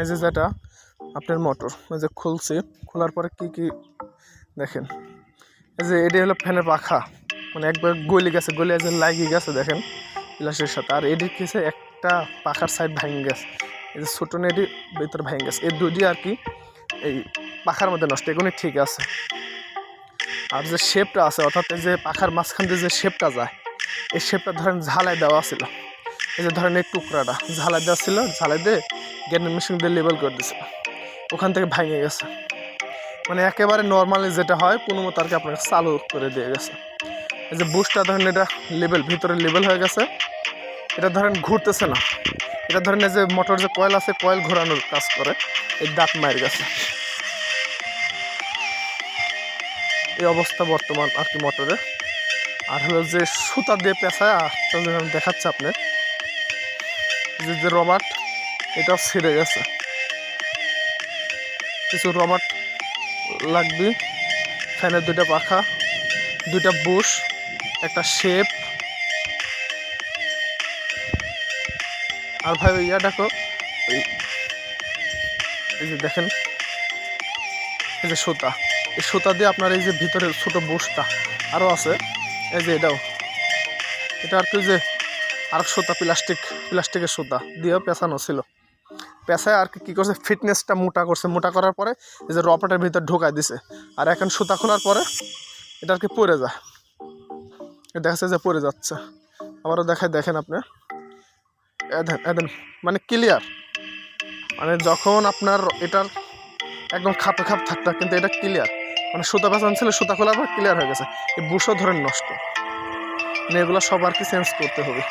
এই যে যেটা আপনার মোটর এই যে খুলছি, খোলার পরে কি কি দেখেন? এই যে এটি হলো ফ্যানের পাখা মানে একবার গলি গেছে, গলি যে লাগিয়ে গেছে দেখেন, গ্লাসের সাথে। আর এটি কিসে একটা পাখার সাইড ভেঙে গেছে, এই যে ছোটো নেটি ভিতরে ভেঙে গেছে। এই দুটি আর কি এই পাখার মধ্যে নষ্ট, এগুলি ঠিক আছে। আর যে শেপটা আছে, অর্থাৎ যে পাখার মাঝখান দিয়ে যে শেপটা যায়, এই শেপটা ধরেন ঝালাই দেওয়া ছিল। এই যে ধরেন এই টুকরাটা, ঝালাই দেওয়া ছিল, ঝালাই দিয়ে গ্যানের মেশিন দিয়ে লেবেল করে দিছিল ওখান থেকে ভেঙে গেছে। মানে একেবারে নর্মালি যেটা হয়, কোনো মতো আর কি আপনাকে চালু করে দিয়ে গেছে। এই যে বুশটা ধরেন এটা লেবেল ভিতরে লেবেল হয়ে গেছে। এটা ধরেন ঘুরতেছে না। এটা ধরেন যে মোটর যে কয়েল আছে কয়েল ঘোরানোর কাজ করে, এই দাঁত মায়ের গেছে এই অবস্থা বর্তমান আর কি মোটরে আর হলো যে সুতা দিয়ে আমি দেখাচ্ছি আপনি যে রবার্ট এটাও ছিঁড়ে গেছে। কিছু রবার্ট লাগবে। ফ্যানের দুইটা পাখা, দুইটা বুশ, একটা শেপ। আর ভাই ইয়া দেখো এই যে দেখেন, এই যে সুতা। এই সুতা দিয়ে আপনার এই যে ভিতরের ছোট বুশটা আরও আছে। এই যে এটাও। এটা আর কি যে আর সুতা, প্লাস্টিক, প্লাস্টিকের সুতা দিয়েও পেঁচানো ছিল। পেঁচায় আর কি করছে? ফিটনেসটা মোটা করছে। মোটা করার পরে এই যে রপাটের ভিতর ঢোকায় দিছে। আর এখন সুতা খোলার পরে এটা আর কি পড়ে যায়। দেখা যাচ্ছে যে পড়ে যাচ্ছে। আবারও দেখায়, দেখেন আপনি। এদেন এদেন মানে ক্লিয়ার মানে যখন আপনার এটার একদম খাপে খাপ থাকতো কিন্তু এটা ক্লিয়ার মানে সুতা পেঁচানো ছিল, সুতা খোলার পর ক্লিয়ার হয়ে গেছে। এই বুশও ধরেন নষ্ট। মানে এগুলো সব আর কি চেঞ্জ করতে হবে।